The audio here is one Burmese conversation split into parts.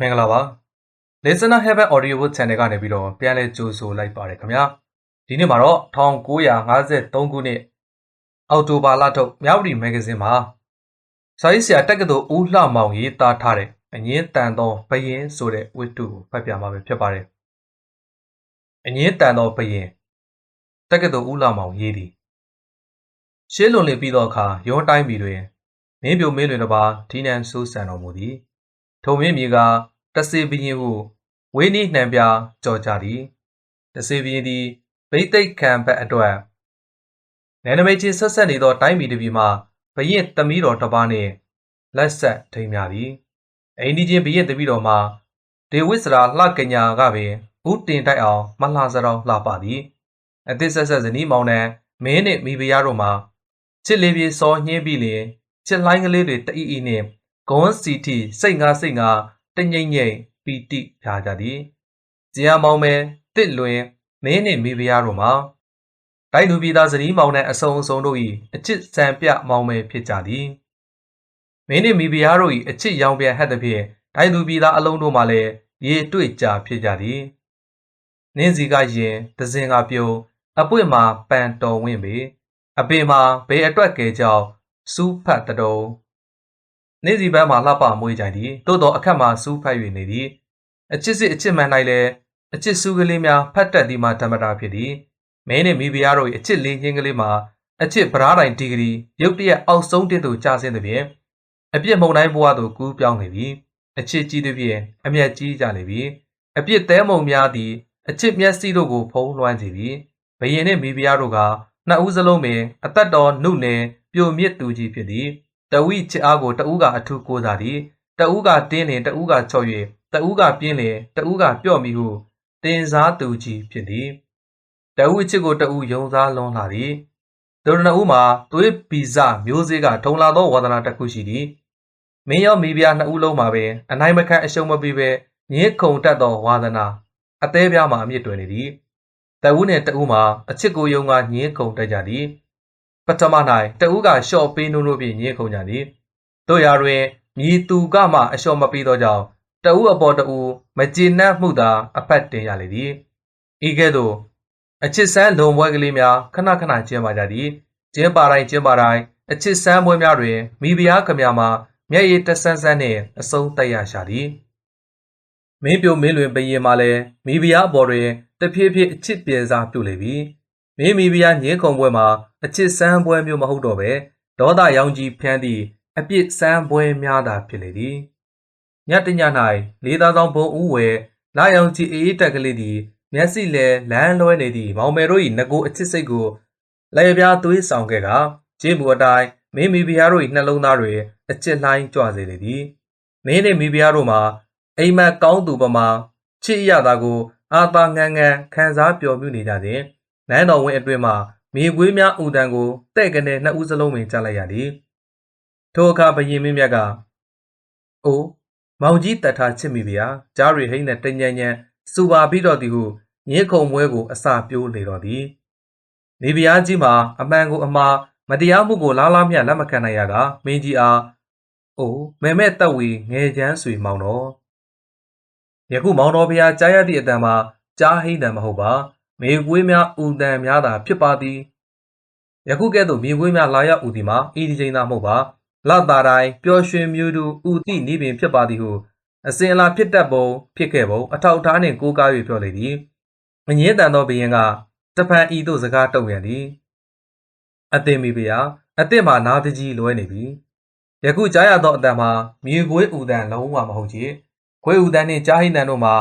မင်္ဂလာပါ Listener Heaven Audio Book Channel ကနေပြီးတော့ပြန်လည်ကြိုဆိုလိုက်ပါတယ်ခင်ဗျာဒီနေ့မှာတော့1953ခုနှစ်အောက်တိုဘာလထုတ်မြောက်ပြည်မဂ္ဂဇင်းမှာစာရေးဆရာတက္ကသိုလ်ဦးလှမောင်ရေးသားထားတဲ့အငင်းတန်သောဘယင်းဆိုတဲ့ဝတ္ထုကိုဖတ်ပြမှာပဲဖြစ်ပါတယ်အငင်းတန်သောဘယင်းတက္ကသိုလ်ဦးလှမောင်ရေးသည်ရှင်းလွန်လေပြီးသောအခါရုံးတိုင်းပြည်တွင်မင်းပြိုမင်းလွင်တစ်ပါးဒီနန်ဆူးဆန်တော်မူသည် ထုံမင်းမြေကတဆေဘရင်ဟုဝိနိနှံပြကြော်ကြသည်တဆေဘရင်သည်ဗိသိက်ခံဘက်အတွက်နယ်နိမိတ်ချင်းဆက်ဆက်နေသောတိုင်းပြည်တစ်ပြည်မှဘရင်သမီးတော်တစ်ပါးနှင့်လက်ဆက်ထိမ်းများသည်အိန္ဒိချင်းဘရင်တပည့်တော်မှာဒေဝိစရာလှကညာကပင်ဥတင်တိုက်အောင်မလှစတော်လှပသည်အသစ်ဆက်ဆက်ဇနီးမောင်နှံမင်းနှင့်မိဖုရားတို့မှာချစ်လေးပြေစောညှင်းပြီးလျင်ချစ်လိုင်းကလေးတွေတအီအီနှင့် ဂွန်းစီတီစိတ်ငါစိတ်ငါတငိမ့်ငိမ့်ပီတိဖြာကြသည်။ဇီယာမောင်မဲတစ်လွင်မင်းနှင့်မိဖုရားတို့မှာတိုက်လူပြည်သားဇနီးမောင်နှံအစုံအစုံတို့၏အချစ်စံပြမောင်မဲဖြစ်ကြသည်။မင်းနှင့်မိဖုရားတို့၏အချစ်ရောင်ပြန်ဟက်သဖြင့်တိုက်လူပြည်သားအလုံးတို့မှလည်းရေတွေ့ကြဖြစ်ကြသည်။နင်းစီကရင်ဒဇင်ကပြုံးအပွင့်မှာပန်တော်ဝင့်ပေအပင်မှာဘေးအတွက်ကဲကြောင့်စူးဖတ်တတုံး နေ့စီပန်းမှာလှပမွေးကြသည်သို့သောအခက်မှာစူးဖတ်၍နေသည်အချစ်စစ်အချစ်မှန်၌လည်းအချစ်စူးကလေးများဖတ်တတ်သည်မှာဓမ္မတာဖြစ်သည်မင်းနှင့်မိဖုရားတို့၏အချစ်လေးချင်းကလေးမှာအချစ်ဗရာတိုင်ဒီဂရီရုတ်တရက်အောက်ဆုံးတင်သို့ကျဆင်းသည်ဖြင့်အပြစ်မုံတိုင်းဘဝသို့ကူးပြောင်းနေပြီအချစ်ကြီးသည်ဖြင့်အမျက်ကြီးကြလေပြီအပြစ်သဲမုံများသည်အချစ်မျက်စိတို့ကိုဖုံးလွှမ်းစေပြီဘယင်နှင့်မိဖုရားတို့ကနှစ်ဦးစလုံးပင်အသက်တော်နှုတ်နယ်ပြိုမြစ်သူကြီးဖြစ်သည် တဝိချစ်အားကိုတဦးကအထူးကိုးစားသည်တဦးကတင်းလင်တဦးကချော့၍တဦးကပြင်းလင်တဦးကပြော့မိဟုတင်စားသူကြီးဖြစ်သည်တဦးချစ်ကိုတဦးယုံစားလွန်လာသည်သူတို့နှစ်ဦးမှာသွေးပီဇမျိုးစေ့ကထုံလာသောဝါသနာတစ်ခုရှိသည်မင်းရောမိဖုရားနှစ်ဦးလုံးမှာပင်အနိုင်မခံအရှုံးမပေးဘဲညစ်ခုန်တတ်သောဝါသနာအသေးပြားမှာအမြင့်တွင်နေသည်တဦးနှင့်တဦးမှာအချစ်ကိုယုံကညင်းခုန်တတ်ကြသည် ပထမ၌တဦးကရှော့ပေးနှုံးလို့ဖြင့်ညင်းခုန်ကြသည်တို့ရာတွင်မြည်သူကမှအလျှော့မပေးသောကြောင့်တဦးအပေါ်တဦးမကျေနပ်မှုသာအဖက်တင်ရလေသည်ဤကဲ့သို့အချစ်ဆန်းလုံပွဲကလေးများခဏခဏကျင်းပါကြသည်ကျင်းပါတိုင်းကျင်းပါတိုင်းအချစ်ဆန်းပွဲများတွင်မိဖုရားခမမှာမျက်ရည်တဆန်းဆန်းနှင့်အဆုံးတက်ရရှာသည်မင်းပြိုမင်းလွင်ပရင်မှလည်းမိဖုရားအပေါ်တွင်တဖြည်းဖြည်းအချစ်ပြေစားပြုလေပြီ မင်းမိဖုရားညင်းခုံပွဲမှာအချစ်ဆန်းပွဲမျိုးမဟုတ်တော့ပဲဒေါသရောင်ကြီးဖျန်းသည့်အပြစ်ဆန်းပွဲများသာဖြစ်လေသည်ညတည၌လေးသားဆောင်ဘုံဦးဝဲလာရောင်ကြီးအေးတက်ကလေးသည်မျက်စိလဲလမ်းလွဲနေသည့်မောင်မယ်တို့၏ငကိုအချစ်စိတ်ကိုလက်ပြားသွေးဆောင်ခဲ့ကကျင်းမူအတိုင်းမင်းမိဖုရားတို့၏နှလုံးသားတွင်အချစ်လှိုင်းကြွစေလေသည်မင်းနှင့်မိဖုရားတို့မှာအိမ်မက်ကောင်းသူပမာချစ်ရတာကိုအာသာငန်းငန်းခံစားပျော်မြူနေကြစဉ် နန်းတော်ဝင်းအတွင်းမှာမြေကွေးများဦးတန်းကိုတဲ့ကနေနှစ်ဦးစလုံးပင်ကြားလိုက်ရသည်ထိုအခါဘယင်မင်းမြတ်ကအိုးမောင်ကြီးတတ်ထားချစ်မိဗျာကြားရီဟိန်းနဲ့တညံညံစူပါပြီးတော့သည်ဟုညင်းခုံမွဲကိုအစာပြိုးလေတော့သည်နေဗျာကြီးမှာအမှန်ကိုအမှားမတရားမှုကိုလားလားမြတ်လက်မခံနိုင်ရကမင်းကြီးအားအိုးမဲမဲတက်ဝီငယ်ချမ်းဆွေမောင်တော်ယခုမောင်တော်ဖျားကြားရသည့်အတန်မှာကြားဟိန်းတန်မဟုတ်ပါ မေကွေးများဥတန်များသာဖြစ်ပါသည်ယခုကဲ့သို့မြေကွေးများလာရောက်ဥသည်မှာဤဒီချိန်သာမဟုတ်ပါလတာတိုင်းပျော်ရွှင်မြူတူဥတိနိပင်ဖြစ်ပါသည်ဟုအစဉ်အလာဖြစ်တတ်ပုံဖြစ်ခဲ့ပုံအထောက်အထားနှင့်ကိုးကား၍ပြောလေသည်မငင်းတန်သောဘရင်ကတဖန်ဤသို့စကားတုံ့ပြန်သည်အသင်မိဖုရားအသင်မှာနားတကြီးလွဲနေပြီယခုကြားရသောအတန်မှာမြေကွေးဥတန်လုံးဝမဟုတ်ချေခွေးဥတန်နှင့်ကြားဟိတန်တို့မှာ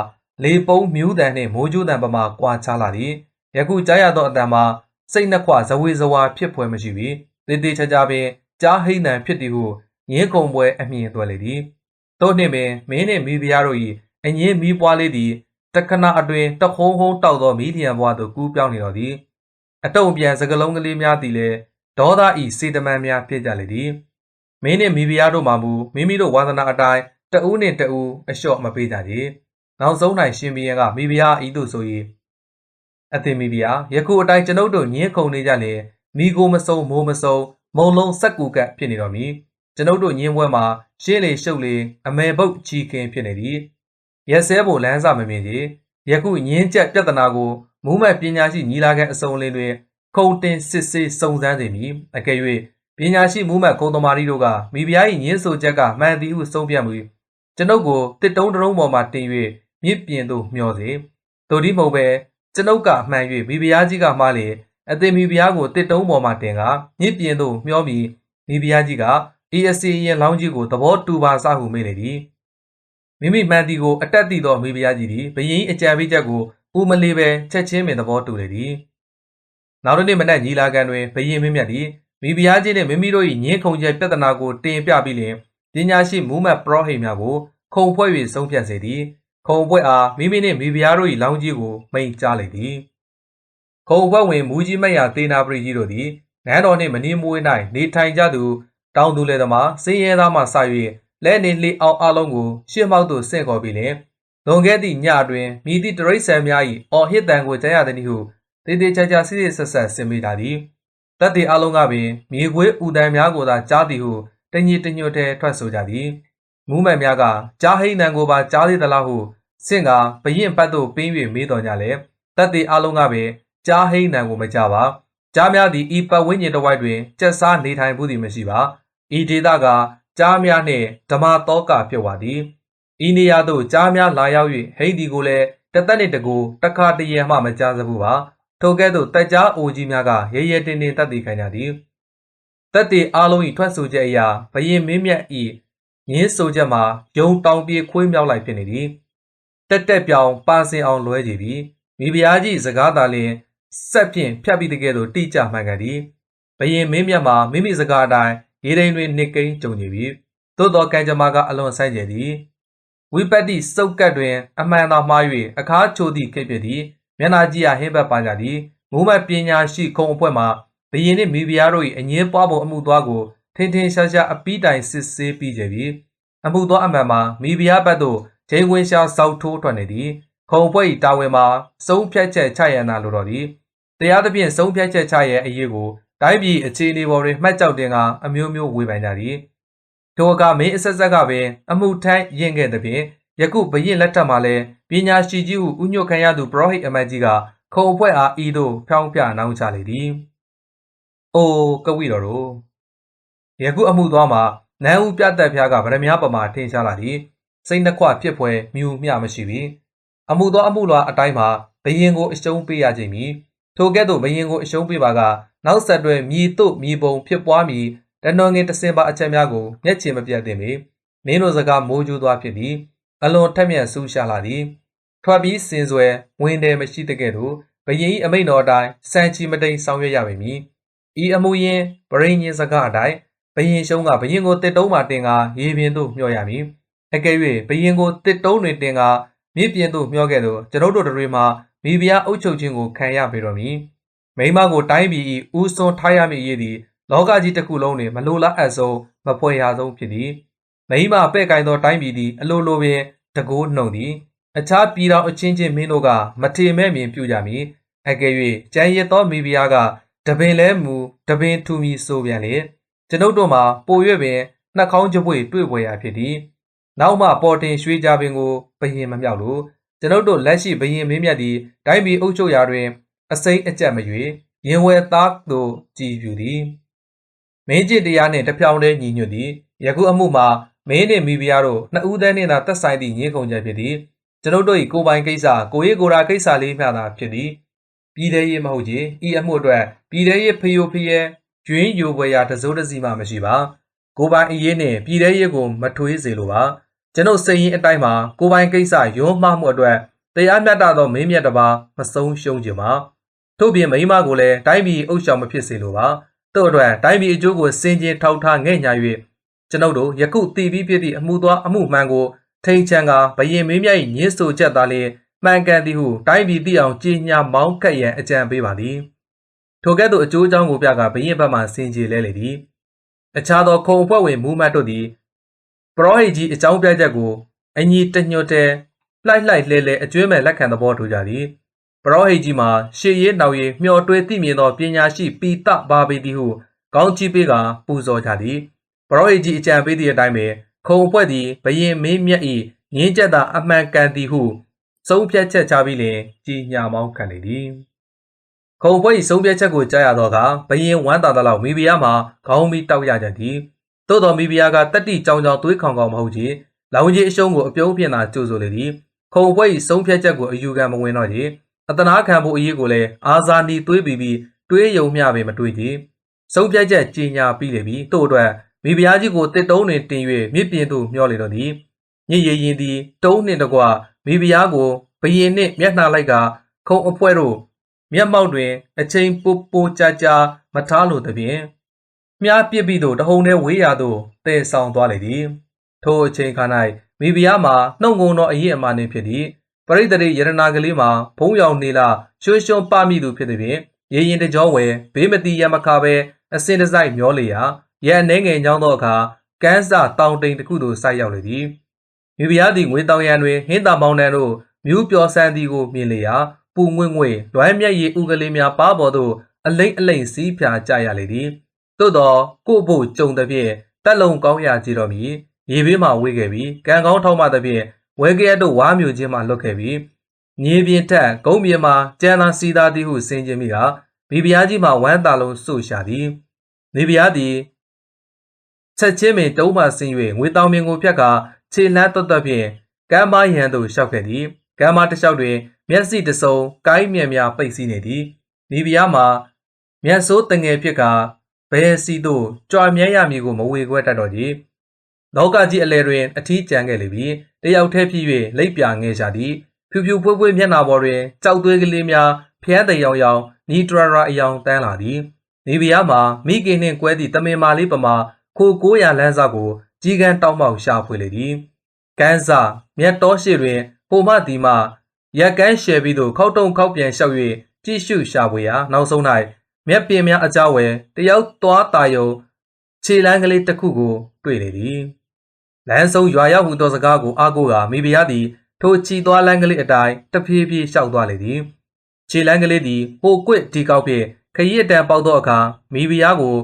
လေပုံးမြူးတန်နှင့်မိုးကြိုးတန်ပမာကွာခြားလာသည်ယခုကြားရသောအတန်မှာစိတ်နှခွဇဝေဇဝါဖြစ်ဖွယ်မရှိပြီတေးသေးချာချာပင်ကြားဟိတန်ဖြစ်သည်ဟုငင်းကုံပွဲအမြင်သွဲလေသည်တို့နှင့်ပင်မင်းနှင့်မိဖုရားတို့၏အငင်းမီးပွားလေးသည်တခဏအတွင်တခုံးဟုံးတောက်သောမိလျံဘွားသို့ကူးပြောင်းနေတော်သည်အတုံပြန်စကလုံးကလေးများသည်လည်းဒေါသဤစေတမန်များဖြစ်ကြလေသည်မင်းနှင့်မိဖုရားတို့မှမူမိမိတို့ဝါသနာအတိုင်းတဦးနှင့်တဦးအလျှော့မပေးကြကြ နောက်ဆုံး၌ရှင်ဘီယံကမိဖုရားဤသို့ဆို၏အသင်မိဖုရားယခုအတိုင်းကျွန်ုပ်တို့ညင်းခုန်နေကြလေမိကိုမစုံမိုးမစုံမုံလုံးစက်ကူကပ်ဖြစ်နေတော်မူကျွန်ုပ်တို့ညင်းပွဲမှာရှင်းလေရှုပ်လေအမေပုတ်ချီခင်ဖြစ်နေသည်ရက်စဲဖို့လမ်းစာမမြင်ကြီးယခုညင်းချက်ပြဿနာကိုမူးမတ်ပညာရှိညီလာခံအစုံလင်းတွင်ခုံတင်စစ်ဆေးစုံစမ်းစေမည်အကယ်၍ပညာရှိမူးမတ်ကုံသမားတို့ကမိဖုရား၏ညင်းဆိုချက်ကမှန်သည်ဟုဆုံးဖြတ်မူကျွန်ုပ်ကိုတစ်တုံးတုံးပေါ်မှတင်၍ မြစ်ပြင်သို့မျှော်စေတို့ဒီမဟုတ်ပဲကျွန်ုပ်ကအမှန်၍မိဖုရားကြီးကမှားလေအသင်မိဖုရားကိုတစ်တုံးပေါ်မှတင်ကမြစ်ပြင်သို့မျှောပြီးမိဖုရားကြီးက ESC ရင်လောင်းကြီးကိုသဘောတူပါစဟုမေးလေသည်မိမိမှန်တီကိုအတက်တည်သောမိဖုရားကြီးသည်ဘယင်းအကြံပေးချက်ကိုဦးမလေးပဲချက်ချင်းပင်သဘောတူလေသည်နောက်တစ်နေ့မနက်ညီလာခံတွင်ဘယင်းမင်းမြတ်သည်မိဖုရားကြီးနှင့်မိမိတို့၏ညင်းခုန်ချက်ပြဿနာကိုတင်ပြပြီးလျှင်ပညာရှိမူးမတ်ပရောဟိတ်များကိုခုံဖွဲ့၍ဆုံးဖြတ်စေသည် ခုံဖွဲ့အားမိမိနှင့်မိဖုရားတို့၏လောင်းကြီးကိုမိန်ကြားလေသည်ခုံဖွဲ့ဝင်မူကြီးမတ်ရသေနာပရိကြီးတို့သည်နန်းတော်နှင့်မနီမွေး၌နေထိုင်ကြသူတောင်သူလယ်သမားစင်းရဲသားမှစ၍လဲနေလှအောင်အလုံးကိုရှေ့မောက်သို့ဆင့်ခေါ်ပြီးလျှင်လွန်ခဲ့သည့်ညတွင်မိသည့်တရိษံများ၏အော်ဟစ်တန်ကိုကြားရသည်ဟုတေးသေးချာချာစစ်စစ်ဆက်ဆက်ဆင်မိတာသည်တပ်တီအလုံးကပင်မြေခွေးဥတန်များကိုသာကြားသည်ဟုတညီတညွတ်ထဲထွက်ဆိုကြသည်မူးမှန်များကကြားဟိနံကိုပါကြားသေးသလားဟု ဆင့်ကဘရင်ပတ်သို့ပင်း၍မေးတော်ကြလေတပ်တီအလုံးကပင်ကြားဟိနံကိုမကြပါကြားများသည်ဤပတ်ဝန်းကျင်တစ်ဝိုက်တွင်ကျက်စားနေထိုင်မှုသည်မရှိပါဤဒေသကကြားများနှင့်ဓမ္မတောကပြုတ်ပါသည်ဤနေရာသို့ကြားများလာရောက်၍ဟိန္ဒီကိုလည်းတသက်နှင့်တကူတခါတရံမှမကြားစဘူးပါထိုကဲ့သို့တက်ကြားအိုကြီးများကရဲရဲတင်းတင်းတက်တည်ခိုင်းကြသည်တက်တည်အားလုံး၏ထွက်ဆိုချက်အရာဘရင်မင်းမြတ်၏ငင်းဆိုချက်မှာယုံတောင်ပြေခွေးမြောက်လိုက်ဖြစ်နေသည် တက်တက်ပြောင်ပါစင်အောင်လွဲကြည်သည်မိဖုရားကြီးစကားသာလျင်ဆက်ဖြင့်ဖြတ်ပြီးတကယ်သို့တိကျမှန်ကန်သည်ဘရင်မင်းမြတ်မှာမိမိစကားအတိုင်းရေဒိန်တွင်နှစ်ကိန်းကြုံကြပြီသို့သောကံကြမ္မာကအလွန်ဆိုင်ကျယ်သည်ဝိပတ္တိစုတ်ကတ်တွင် အမှန်သာမှား၍အခါချိုသည့်ခေတ်ဖြစ်သည်မျက်နာကြည့်ရဟင်းဘက်ပါကြသည်မူမတ်ပညာရှိခုံအဖွဲ့မှဘရင်နှင့်မိဖုရားတို့၏အငင်းပွားပုံအမှုသွားကိုထင်ထင်ရှားရှားအပီးတိုင်စစ်ဆေးပြီးကြပြီအမှုသွားအမှန်မှာမိဖုရားဘက်သို့ ဂျိန်ဝင်ရှာစောက်ထိုးထွက်နေသည်ခုံအဖွဲ့၏တာဝန်မှာစုံဖြတ်ချက်ချရန်သာလိုတော်သည်တရားသဖြင့်စုံဖြတ်ချက်ချရဲ့အရေးကိုတိုင်းပြည်အခြေအနေပေါ်တွင်မှတ်ကြောက်တင်ကအမျိုးမျိုးဝေဖန်ကြသည်ထိုအခါမင်းအဆက်ဆက်ကပင်အမှုထမ်းရင်ခဲ့သည်ဖြင့်ယခုဘရင်လက်ထက်မှာလည်းပညာရှိကြီးဟုဥညွတ်ခံရသူပရောဟိတ်အမတ်ကြီးကခုံအဖွဲ့အားဤသို့ဖြောင်းပြနှောင်းချလေသည်။အိုကဝိတော်တို့ယခုအမှုသွားမှာနန်းဦးပြတ်သက်ဖျားကဗရမ ्या ပမာထင်ရှားလာသည် စိတ်နှခွဖြစ်ပွဲမြူမျှမရှိပြီအမှုသောအမှုလွာအတိုင်းမှာဘရင်ကိုအရှုံးပေးရခြင်းမီထိုကဲ့သို့ဘရင်ကိုအရှုံးပေးပါကနောက်ဆက်တွဲမြည်တို့မြည်ပုံဖြစ်ပွားမည်တနော်ငင်တစင်ပါအချက်များကိုမျက်ခြေမပြတ်သင့်ပေမင်းတို့စကားမိုးကြိုးသွားဖြစ်သည်အလွန်ထက်မြက်ဆူရှာလာသည်ထွက်ပြီးစင်စွဲဝင်တယ်မရှိတဲ့ကဲ့သို့ဘရင်၏အမိန့်တော်အတိုင်းစံချီမတိန်ဆောင်ရွက်ရပါမည်ဤအမှုရင်းဗရိညင်စကားအတိုင်းဘရင်ရှုံးကဘရင်ကိုတစ်တုံးမှတင်ကာရေပြင်သို့မျှော်ရမည် အကယ်၍ဘရင်ကိုတစ်တုံးတွင်တင်ကာမြစ်ပြင်သို့မျှောခဲ့သောကျွန်ုပ်တို့တွေမှာမိဖုရားအုပ်ချုပ်ခြင်းကိုခံရပေတော်မူမိမကိုတိုင်းပြည်၏ဦးစွန်ထားရမည့်အရေးသည်လောကကြီးတစ်ခုလုံးတွင်မလိုလားအပ်ဆုံးမဖွယ်ရဆုံးဖြစ်သည်မိမပဲ့ကင်သောတိုင်းပြည်သည်အလိုလိုပင်တကိုးနှုံသည်အခြားပြည်တော်အချင်းချင်းမင်းတို့ကမထေမဲ့မြင်ပြုကြမည်အကယ်၍ကြံရစ်သောမိဖုရားကတပင်လဲမူတပင်ထူမီဆိုပြန်လေကျွန်ုပ်တို့မှာပိုရွက်ပင်နှက်ခေါင်းကြပွေတွေ့ပွဲရာဖြစ်သည် နောက်မှပေါ်တင်ရွှေကြပင်ကိုဘယင်မမြောက်လို့ကျွန်ုပ်တို့လက်ရှိဘယင်မင်းမြတ်သည်တိုင်းပြည်အုပ်ချုပ်ရာတွင် အစိမ့်အကြက်မရွေရင်ဝဲသားသို့ကြည်ပြူသည်မင်းကျင့်တရားနှင့်တပြောင်တည်းညီညွတ်သည်ယခုအမှုမှာမင်းနှင့်မိဖုရားတို့နှစ်ဦးတည်းနှင့်သာသက်ဆိုင်သည့်ညင်းခုန်ချက်ဖြစ်သည်ကျွန်ုပ်တို့၏ကိုယ်ပိုင်ကိစ္စကိုရေးကိုယ်ရာကိစ္စလေးမျှသာဖြစ်သည်ပြည်သေးရေးမဟုတ်ချေဤအမှုအတွက်ပြည်သေးရေးဖျို့ဖျဲကျွင်းယိုပွဲရာတစိုးတစီမှမရှိပါကိုပိုင်အရေးနှင့်ပြည်သေးရေးကိုမထွေးစေလိုပါ ကျွန်ုပ်စိတ်ရင်းအတိုင်းမှာကိုပိုင်ကိစ္စရုံးမှမှုအတွက်တရားမျှတသောမင်းမြတ်တစ်ပါးမဆုံးရှုံးကြပါထို့ပြင်မိမကိုလည်းတိုင်းပြည်အုပ်ရှောင်မဖြစ်စေလိုပါတို့အတွက်တိုင်းပြည်အကျိုးကိုစင်ကြင်ထောက်ထားငဲ့ညာ၍ကျွန်ုပ်တို့ယခုတည်ပြီးဖြစ်သည့်အမှုသွားအမှုမှန်ကိုထိန်ချန်ကဘယင်မင်းမြတ်၏ညစ်ဆိုချက်သားလျင်မှန်ကန်သည်ဟုတိုင်းပြည်သိအောင်ကြီးညာမောင်းကပ်ရန်အကြံပေးပါသည်ထိုကဲ့သို့အကျိုးအကြောင်းကိုပြကဘယင်ဘက်မှစင်ကြယ်လဲလေသည်အခြားသောခုံအဖွဲ့ဝင်မူမတ်တို့သည် ပရောဟိတ်ကြီးအကြောင်းပြချက်ကိုအညီတညွတ်တဲ့လှိုက်လှိုက်လဲလဲအကျွေးမဲ့လက်ခံသဘောတူကြသည်ပရောဟိတ်ကြီးမှာရှေ့ရေးနောက်ရေးမျှော်တွေးသိမြင်သောပညာရှိပီတပါပေသည်ဟုကောင်းချီးပေးကပူဇော်ကြသည်ပရောဟိတ်ကြီးအကြံပေးသည့်အတိုင်းပဲခုံအဖွဲ့သည်ဘယင်မင်းမြတ်၏ငင်းချက်သာအမှန်ကန်သည်ဟုဆုံးဖြတ်ချက်ချပြီးလင်ကြီးညာမောင်းခံလေသည်ခုံပွဲ၏ဆုံးဖြတ်ချက်ကိုကြားရသောအခါဘယင်ဝမ်းသာသလောက်မိဖုရားမှာခေါင်းမီတောက်ရကြသည် သို့တော်မိဖုရားကတက်တိကြောင်ကြောင်သွေးခေါင်ခေါင်မဟုတ်ချေလောင်ကြီးအရှုံးကိုအပြုံးပြင်းသာကြိုဆိုလေသည်ခုံပွဲ၏ဆုံးဖြတ်ချက်ကိုအယူခံမဝင်တော့ချေအတနာခံဖို့အရေးကိုလည်းအာဇာနီသွေးပြီးပြီးတွေးယုံမျှပင်မတွေးချေဆုံးဖြတ်ချက်ကြီးညာပြီးလေပြီတို့အတွက်မိဖုရားကြီးကိုတစ်တုံးတွင်တင်၍မြစ်ပြင်သို့မျောလေတော့သည်ညစ်ရည်ရင်သည်တုံးနှင့်တကွမိဖုရားကိုဘယင်နှင့်မျက်နှာလိုက်ကခုံအဖွဲတို့မျက်မှောက်တွင်အချိန်ပိုပိုကြာကြာမထားလိုသဖြင့် မြားပစ်ပြီးသို့တဟုန်ထဲဝေးရာသို့တည်ဆောင်သွားလေသည်ထိုအချိန်ခါ၌မိဖုရားမှာနှုတ်ငုံသောအရေးအမှန်နှင့်ဖြစ်သည်ပရိသတ်ရတနာကလေးမှာဘုံရောင်နေလာရွှွှွှွပမိသူဖြစ်သည်ဖြင့်ရေရင်တကြောဝယ်ဘေးမတိရမခါပဲအစင်တစိုက်မျောလေရာရဲအနေငယ်ညောင်းသောအခါကန်းစာတောင်တိန်တစ်ခုသို့ဆိုက်ရောက်လေသည်မိဖုရားသည်ငွေတောင်ရန်တွင်ဟင်းတာမောင်နှံတို့မြူးပျော်ဆန်းသည်ကိုမြင်လေရာပူငွေ့ငွေ့လွိုင်းမြက်ရည်ဥကလေးများပါပေါ်သို့အလိမ့်အလိမ့်စီးဖြာကြရလေသည် သို့သောကို့ဖို့ကြုံသဖြင့်တက်လုံကောင်းရာကြည်တော်မူရေဘေးမှဝေးခဲ့ပြီးကံကောင်းထောက်မှသဖြင့်ဝဲကရတို့ဝါမျိုးချင်းမှလွတ်ခဲ့ပြီးမြေပြင်ထက်ကုန်းမြေမှာကျန်လာစီသားသည်ဟုဆင်ခြင်မိကမိဖုရားကြီးမှဝမ်းသာလုံးဆုရှာသည်မိဖုရားသည်ချက်ချင်းပင်တုံးမှဆင်း၍ငွေတောင်ပင်ကိုဖြတ်ကာခြေလှမ်းတွတ်တွတ်ဖြင့်ကမ်းမရန်သို့ရှောက်ခဲ့သည်ကမ်းမတစ်လျှောက်တွင် မျက်စိတစုံကိုင်းမြက်များပိတ်စီးနေသည်မိဖုရားမှာမျက်စိုးတငယ်ဖြစ်ကာ ဘယ်စီသို့ကြွာမြဲရမည်ကိုမဝေခွဲတတ်တော့ကြီးလောကကြီးအလယ်တွင်အထီးကျန်ခဲ့လေပြီတယောက်တည်းဖြစ်၍လိပ်ပြငဲရှာသည်ဖြူဖြူဖွေးဖွေးမျက်နှာပေါ်တွင်ကြောက်သွေးကလေးများဖျန်းတရောင်ရောင်နီထရာရာအယောင်တန်းလာသည်နေပြားမှာမိခင်နှင့်ကွဲသည့်တမင်မာလေးပမာခို900လမ်းစာကိုကြီးကန်းတောက်မောက်ရှာဖွေလေသည်ကန်းစာမြတ်တော်ရှိတွင်ဟိုမှဒီမှရက်ကန်းရှယ်ပြီးသို့ခောက်တုံခောက်ပြန်လျှောက်၍ကြည့်ရှုရှာဖွေရာနောက်ဆုံး၌ မြက်ပင်များအကြောဝယ်တယောက်သွားတာယုံခြေလန်းကလေးတစ်ခုကို တွေ့လေသည်လမ်းဆုံးရွာရောက်ဟူသောစကားကိုအားကိုးကမိဖုရားသည်ထိုချီသွားလန်းကလေးအတိုင်းတဖြည်းဖြည်းလျှောက်သွားလေသည်ခြေလန်းကလေးသည်ဟိုကွစ်ဒီကောက်ဖြင့်ခရီးအတန်ပေါက်သောအခါမိဖုရားကို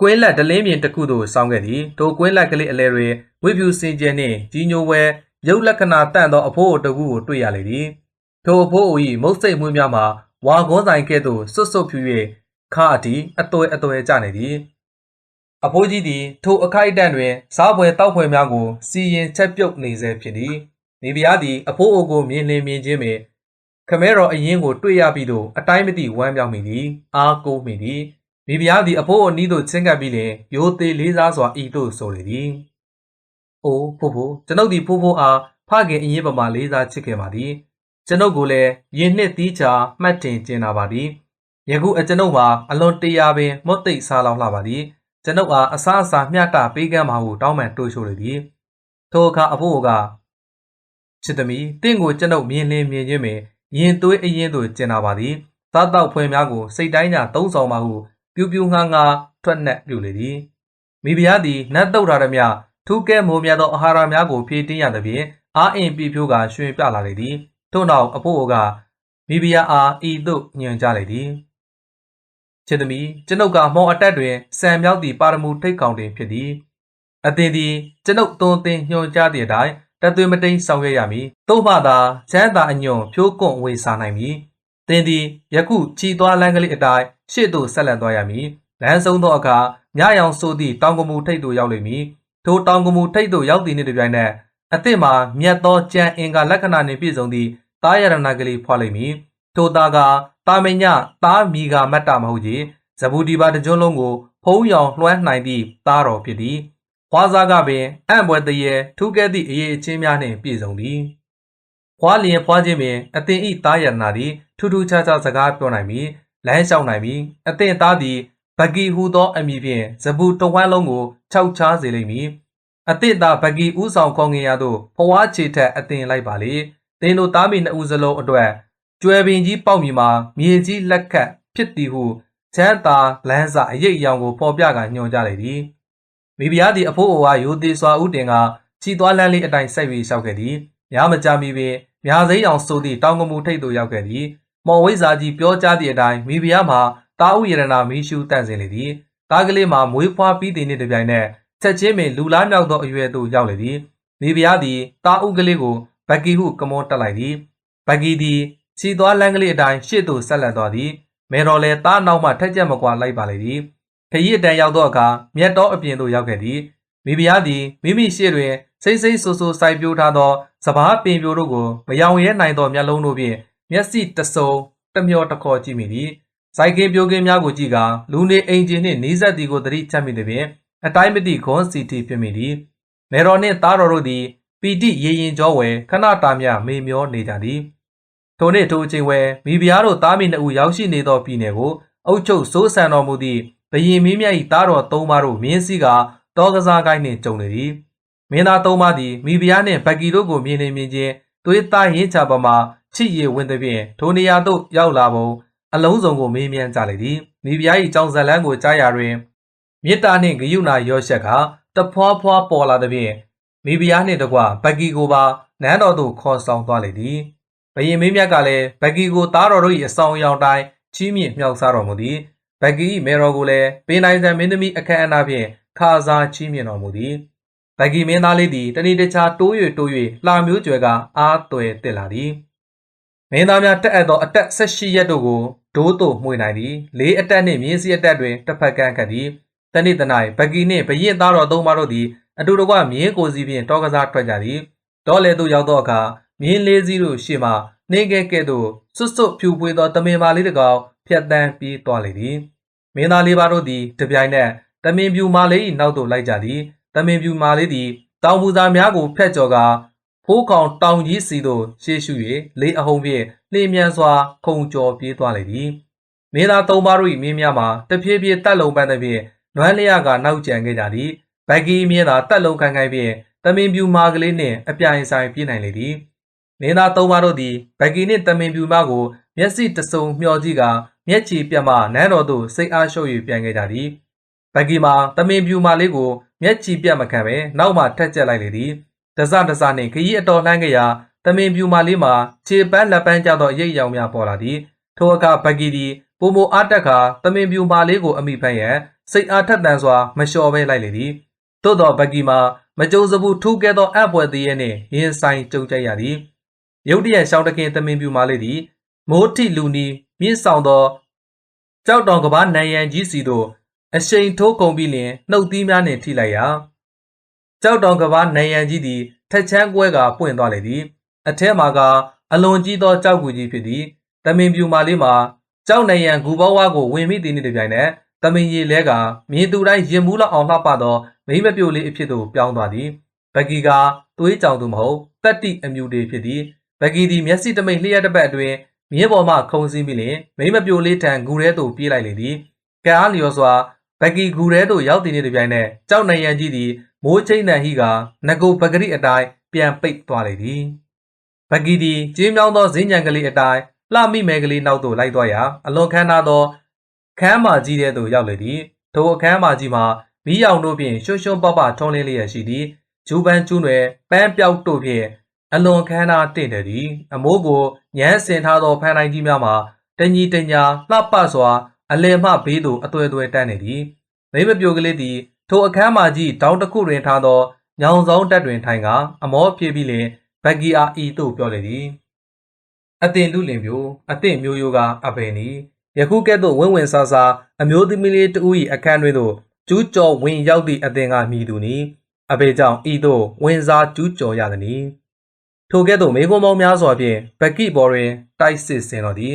ကွင်းလက်ဒလင်းပြင်တစ်ခုသို့စောင်းခဲ့သည်ထိုကွင်းလက်ကလေးအလဲတွင်ဝိဖြူစင်ကြယ်နှင့်ကြီးညိုဝဲရုပ်လက္ခဏာတန့်သောအဖိုးအတကူကိုတွေ့ရလေသည်ထိုအဖိုးအို၏မုတ်စိတ်မွေးများမှာ ဝါကုန်းဆိုင်ကဲ့သို့ဆွတ်ဆွတ်ဖြူ၍ခါအတီအသွဲအသွဲကျနေသည်အဖိုးကြီးသည်ထိုအခိုက်အတန့်တွင်စားပွဲတောက်ပွဲများကိုစီရင်ချက်ပြုတ်နေစေဖြစ်သည်နေပြားသည်အဖိုးအိုကိုမြင်လင်မြင်ချင်းပင်ခမဲတော်အရင်ကိုတွေ့ရပြီးတော့အတိုင်းမသိဝမ်းမြောက်မိသည်အားကိုးမိသည်မိဖုရားသည်အဖိုးအနီးသို့ချင်းကပ်ပြီးလင်ရိုသေလေးစားစွာဤသို့ဆိုလေသည်။အိုးဖိုးဖိုးကျွန်ုပ်သည်ဖိုးဖိုးအားဖခင်အရင်ပမာလေးစားချစ်ခဲ့ပါသည်။ ကျွန်ုပ်ကိုလည်းရင်နှစ်သီးချာမှတ်တင်ကျင်နာပါသည်။ယခုအကျွန်ုပ်မှာအလွန်တရာပင်မွတ်သိပ်စားလောင်လှပါသည်။ကျွန်ုပ်အားအစားအစာမျှတပေးကမ်းပါဟုတောင်းပန်တွေးချိုလေသည်။ထိုအခါအဖိုးကချစ်သမီးတင့်ကိုကျွန်ုပ်မြင်လင်းမြင်ချင်းပင်ရင်သွေးအရင်သို့ကျင်နာပါသည်။သားတောက်ဖွယ်များကိုစိတ်တိုင်းညာသုံးဆောင်ပါဟုပြူပြူငါငါထွက်နှက်ပြုလေသည်မိဖုရားသည်နတ်တုတ်ထားသည်မြထူးကဲမိုးမြတ်သောအာဟာရများကိုဖြည့်တင်းရသဖြင့်အာအင်ပြဖြိုးကရွှင်ပြလာလေသည် ထို့နောက်အဖို့ကမိဖုရားအားဤသို့ညွှန်ကြားလေသည်ချစ်သမီးကျွန်ုပ်ကမော်အတက်တွင်စံမြောက်သည့်ပါရမူထိတ်ကောင်တွင်ဖြစ်သည်အသင်သည်ကျွန်ုပ်သွန်သင်ညွှန်ကြားသည့်အတိုင်းတသွေးမတိန်ဆောင်ရွက်ရမည်သို့မှသာချမ်းသာအညွန်ဖြိုးကွန့်ဝေစားနိုင်မည်သင်သည်ယခုခြီသွားလမ်းကလေးအတိုင်းရှေ့သို့ဆက်လက်သွားရမည်လမ်းဆုံးသောအခါညရောင်ဆိုသည့်တောင်ကမူထိပ်သို့ရောက်လိမ့်မည်ထိုတောင်ကမူထိပ်သို့ရောက်သည့်နေ့တစ်ပြိုင်နက် အသစ်မှာမြတ်သောကြံအင်္ဂါလက္ခဏာနှင့်ပြည့်စုံသည့်တာယရဏကလေးဖွာလိမ့်မည်ထိုသားကတာမညသားမီကမတ်တာမဟုတ်ကြီးဇဘူဒီပါတကြွလုံးကိုဖုံးရောင်လွှမ်းနိုင်သည့်သားတော်ဖြစ်သည်ခွားစားကပင်အံ့ဘွယ်တရေထူးကဲသည့်အရေးအချင်းများနှင့်ပြည့်စုံသည်ဖွားလျင်ဖွားခြင်းပင်အသင်ဤသားယရဏသည်ထူးထူးခြားခြားစကားပြောနိုင်မည်လမ်းလျှောက်နိုင်ပြီးအသင်သားသည်ဘဂီဟူသောအမည်ဖြင့်ဇပူတဝမ်းလုံးကိုခြောက်ချားစေလိမ့်မည် အသင်သားဘဂီဥဆောင်ခေါငင်ရသို့ဖွားချေထက်အသင်လိုက်ပါလေသင်တို့သားမိနှစ်ဦးစလုံးအတွက်ကျွယ်ပင်ကြီးပေါက်မြီမှာမြေကြီးလက်ခတ်ဖြစ်သည်ဟုချမ်းသာလန်းစာအရေးအယောင်ကိုဖော်ပြကညွှန်ကြလေသည်မိဖုရားသည်အဖိုးအိုအားရိုသေစွာဥတင်ကခြီသွားလန်းလေးအတိုင်းစိုက်ပြီးလျှောက်ခဲ့သည်များမကြမီပင်မြာစိမ်းအောင်ဆိုသည့်တောင်ကမူထိပ်သို့ရောက်ခဲ့သည်မော်ဝိဇာကြီးပြောကြားသည့်အတိုင်းမိဖုရားမှာတာဥယရနာမီးရှူတန့်စင်လေသည်တားကလေးမှာမွေးဖွားပြီးသည်နှင့်တပြိုင်နက် ချက်ချင်းပင်လူလားမြောက်သောအရွယ်သို့ရောက်လေသည်မိဖုရားသည်တာအုပ်ကလေးကိုဘက်ကီဟုကမွန်းတက်လိုက်သည်ဘက်ကီသည်ခြီသွားလမ်းကလေးအတိုင်းရှေ့သို့ဆက်လက်သွားသည်မေတော်လည်းတားနောက်မှထက်ကြက်မကွာလိုက်ပါလေသည်ခရီးအတန်းရောက်သောအခါမြတ်တော်အပြင်သို့ရောက်ခဲ့သည်မိဖုရားသည်မိမိရှေ့တွင်စိတ်စိတ်ဆူဆူစိုက်ပြိုးထားသောစပားပင်ပြိုတို့ကိုမယောင်ရဲနိုင်သောမျက်လုံးတို့ဖြင့်မျက်စိတစုံတစ်မျောတစ်ခေါ်ကြည့်မိသည်စိုက်ကင်းပြိုကင်းများကိုကြည့်ကာလူနေအိမ်ကြီးနှင့်နီးစပ်သည်ကိုသတိချမိသည်ဖြင့် အတိုင်းမတိခွန်စီတီဖြစ်မိသည်မေတော်နှင့်သားတော်တို့သည်ပီတိရေရင်ကြောဝယ်ခဏတာမြမေမျောနေကြသည်ထိုနေ့ထိုအချိန်ဝယ်မိဖုရားတို့သားမိနှစ်ဦးရောက်ရှိနေသောပြည်နယ်ကိုအုတ်ချုပ်စိုးဆန်တော်မူသည့်ဘယင်မင်းမြတ်၏သားတော်သုံးပါးတို့မြင်းစည်းကတောကစားကိုင်းနှင့်ကြုံနေသည်မင်းသားသုံးပါးသည်မိဖုရားနှင့်ဘက်ကီတို့ကိုမြင်နေမြင်ချင်းသွေးသားရင်းချပါမှာချစ်ရည်ဝင်သည်ဖြင့်ထိုနေရာသို့ရောက်လာပုံအလုံးစုံကိုမေးမြန်းကြလေသည်မိဖုရား၏ကြောင်ဇလန်းကိုကြားရတွင် မေတ္တာနှင့်ဂရုဏာရောရှက်ကတဖွာဖွာပေါ်လာသည်ဖြင့်မိဖုရားနှင့်တကွဘက်ကီကိုပါနန်းတော်သို့ခေါ်ဆောင်သွားလေသည်ဘယင်မင်းမြတ်ကလည်းဘက်ကီကိုသားတော်တို့၏အဆောင်အယောင်တိုင်းချီးမြှင့်မြှောက်စားတော်မူသည်ဘက်ကီ၏မေတော်ကိုလည်းပင်နိုင်စံမင်းသမီးအခမ်းအနားဖြင့်ခါစားချီးမြှင့်တော်မူသည်ဘက်ကီမင်းသားလေးသည်တဏီတခြားတိုး၍တိုး၍လှမျိုးကျွယ်ကအားသွယ်တက်လာသည်မင်းသားများတက်အပ်သောအတက်၁၈ရက်တို့ကိုဒိုးသို့မှွေနိုင်သည်လေးအတက်နှင့်မြင်းစီအတက်တွင်တစ်ဖက်ကန်းခတ်သည် တနေ့တနိုင်ဘက်ကီနှင့်ဘရင်သားတော်သုံးပါတို့သည်အတူတကွမြင်းကိုစီဖြင့်တောကစားထွက်ကြသည်တောလေသို့ရောက်သောအခါမြင်းလေးစီးတို့ရှေ့မှနှင်းကဲကဲ့သို့စွတ်စွတ်ဖြူဖွေးသောတမင်မာလေးတစ်ကောင်ဖြတ်တန်းပြေးသွားလေသည်မင်းသားလေးပါတို့သည်တပြိုင်နက်တမင်ပြူမာလေး၏နောက်သို့လိုက်ကြသည်တမင်ပြူမာလေးသည်တောင်ပူစာများကိုဖျက်ကျော်ကာဖိုးကောင်တောင်ကြီးစီသို့ရှေ့ရှု၍လေးအဟုန်ဖြင့်နှင်းမြန်စွာခုံကျော်ပြေးသွားလေသည်မင်းသားသုံးပါးတို့၏မင်းများမှာတဖြည်းဖြည်းတက်လုံပန်းသည်ဖြင့် နွမ်းလျကနောက်ကျန်ခဲ့ကြသည်ဘက်ကီမြင်းသာတက်လုံခိုင်ခိုင်ဖြင့်တမင်ပြူမာကလေးနှင့်အပြိုင်ဆိုင်ပြေးနိုင်လေသည်မင်းသားသုံးပါးတို့သည်ဘက်ကီနှင့်တမင်ပြူမကိုမျက်စိတစုံမျှော်ကြည့်ကာမျက်ချီပြတ်မှနန်းတော်သို့စိတ်အားလျှော့၍ပြန်ခဲ့ကြသည်ဘက်ကီမှာတမင်ပြူမာလေးကိုမျက်ချီပြတ်မခံပဲနောက်မှထက်ကျက်လိုက်လေသည်တစတစနှင့်ခရီးအတော်လှမ်းကြရာတမင်ပြူမာလေးမှာခြေပန်းလက်ပန်းကျသောအရိပ်ရောင်များပေါ်လာသည်ထိုအခါဘက်ကီသည် ပုံမအားတက်ခါတမင်ပြူမာလေးကိုအမိဖက်ရန်စိတ်အားထက်သန်စွာမလျှော်ပဲလိုက်လေသည်သို့သောဘက်ကီမှာမကြုံစဘူးထူးကဲသောအပွဲသေးရဲ့နှင့်ရင်ဆိုင်ကြုံကြရသည်ရုတ်တရက်ရှောင်းတခင်တမင်ပြူမာလေးသည်မိုးထိလူနီမြင့်ဆောင်သောကြောက်တောင်ကဘာနန်ရန်ကြီးစီတို့အရှိန်ထိုးကုန်ပြီးလျင်နှုတ်သီးများနှင့်ထိလိုက်ရာကြောက်တောင်ကဘာနန်ရန်ကြီးသည်ထက်ချမ်းကွဲကပွင့်သွားလေသည်အထက်မှာကအလွန်ကြီးသောကြောက်ကူကြီးဖြစ်သည်တမင်ပြူမာလေးမှာ ကြောက်နန်ရန်ဂူဘောဝါကိုဝင်မိသည်နှင့်တပြိုင်နက်တမင်ရီလဲကမြင်သူတိုင်းရင်မူးလောက်အောင်လှပသောမိမပြိုလေးအဖြစ်သို့ပြောင်းသွားသည်ဘက်ကီကသွေးကြောင်သူမဟုတ်တက်တိအမြူတွေဖြစ်သည်ဘက်ကီသည်မျက်စိတမိတ်လျှက်တစ်ပတ်အတွင်းမြင်းပေါ်မှခုံစည်းပြီးလျင်မိမပြိုလေးထံဂူထဲသို့ပြေးလိုက်လေသည်ကံအားလျော်စွာဘက်ကီဂူထဲသို့ရောက်တည်နေတဲ့ပြိုင်နက်ကြောက်နိုင်ရန်ကြီးသည်မိုးချိတ်နှံဟိကငကိုပဂရိအတိုင်းပြန်ပိတ်သွားလေသည်ဘက်ကီသည်ကျင်းမြောင်းသောဈဉ္ဉံကလေးအတိုင်း လှမိမဲကလေးနောက်သို့လိုက်သွားရာအလွန်ခမ်းနားသောခမ်းမာကြီးထဲသို့ရောက်လေသည်ထိုအခမ်းမာကြီးမှာမီးရောင်တို့ဖြင့်ရွှွှွှွပပထုံးလင်းလျက်ရှိသည်ဂျူပန်ကျူးနွယ်ပန်းပြောက်တို့ဖြင့်အလွန်ခမ်းနားတင့်တယ်သည်အမိုးကိုညမ်းစင်ထားသောဖန်တိုင်းကြီးများမှာတညီတညာလှပစွာအလယ်မှဘေးသို့အသွဲသွဲတန်းနေသည်မိမပြိုကလေးသည်ထိုအခမ်းမာကြီးတောင်တစ်ခုတွင်ထားသောညောင်ဆောင်တက်တွင်ထိုင်ကအမောပြေးပြီးလင်ဘက်ကီအာအီတို့ပြောလေသည် အတင်လူလင်ပြိုအတင်မျိုးရိုးကအဘယ်နီယခုကဲ့သို့ဝင်းဝင်ဆာဆာအမျိုးသမီးလေးတူ၏အခန်းတွင်သို့ကျူးကျော်ဝင်ရောက်သည့်အသင်ကမြည်သူနီအဘေကြောင့်ဤသို့ဝင်စားကျူးကျော်ရသည်။ထိုကဲ့သို့မေကွန်ပေါင်းများစွာဖြင့်ဘက်ကီဘော်တွင်တိုက်စစ်ဆင်တော်သည်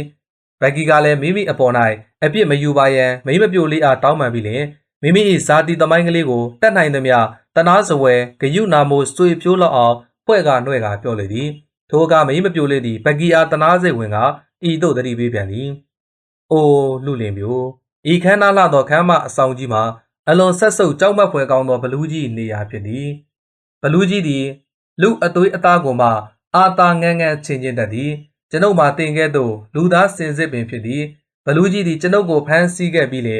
ဘက်ကီကလည်းမိမိအပေါ်၌အပြစ်မယူပါရန်မိမပြိုလေးအားတောင်းပန်ပြီးလျှင်မိမိ၏ဇာတိသမိုင်းကလေးကိုတတ်နိုင်သမျှတနာစဝဲဂယုနာမိုးစွေဖြိုးလောက်အောင်ဖွဲ့ကနှဲ့ကပြောလေသည် ထိုအခါမိမပြိုလေးသည်ဘက်ကီအားတနာစိတ်ဝင်ကဤသို့တတိပေးပြန်သည်။အိုလူလင်မျိုးဤခမ်းနားလာသောခမ်းမအဆောင်ကြီးမှာအလွန်ဆက်ဆုပ်ကြောက်မက်ဖွယ်ကောင်းသောဘလူးကြီးနေရာဖြစ်သည်ဘလူးကြီးသည်လူအသွေးအသားကိုမှအာသာငန်းငန်းချင်းချင်းတတ်သည်ကျွန်ုပ်မှာတင်ခဲ့သောလူသားစင်စစ်ပင်ဖြစ်သည်ဘလူးကြီးသည်ကျွန်ုပ်ကိုဖမ်းဆီးခဲ့ပြီးလေ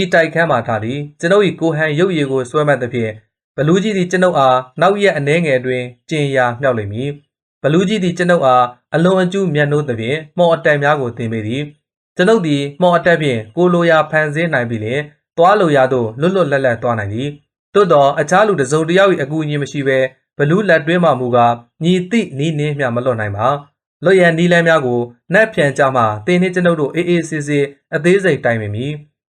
ဤတိုက်ခန်းမှာထားသည်ကျွန်ုပ်၏ကိုဟန်ရုပ်ရည်ကိုဆွဲမှတ်သဖြင့်ဘလူးကြီးသည်ကျွန်ုပ်အားနောက်ရက်အနှဲငယ်တွင်ကျင်ရာမြောက်လိမ့်မည် ဘလူးကြီးသည်ကျွန်ုပ်အားအလွန်အကျူးမျက်နှိုးသဖြင့်မော်အတန်များကိုသင်ပေသည်ကျွန်ုပ်သည်မော်အတက်ဖြင့်ကိုလိုရာဖန်ဆင်းနိုင်ပြီလျင်သွားလိုရာသို့လွတ်လွတ်လပ်လပ်သွားနိုင်သည်သို့သောအခြားလူတစ်စုံတစ်ယောက်၏အကူအညီမရှိဘဲဘလူးလက်တွင်းမှမူကားညီတိနီးနင်းမျှမလွတ်နိုင်ပါလွတ်ရန်နီးလန်းများကိုနတ်ဖြန်ကြမှတင်းနှင်းကျွန်ုပ်တို့အေးအေးဆေးဆေးအသေးစိတ်တိုင်ပင်မီ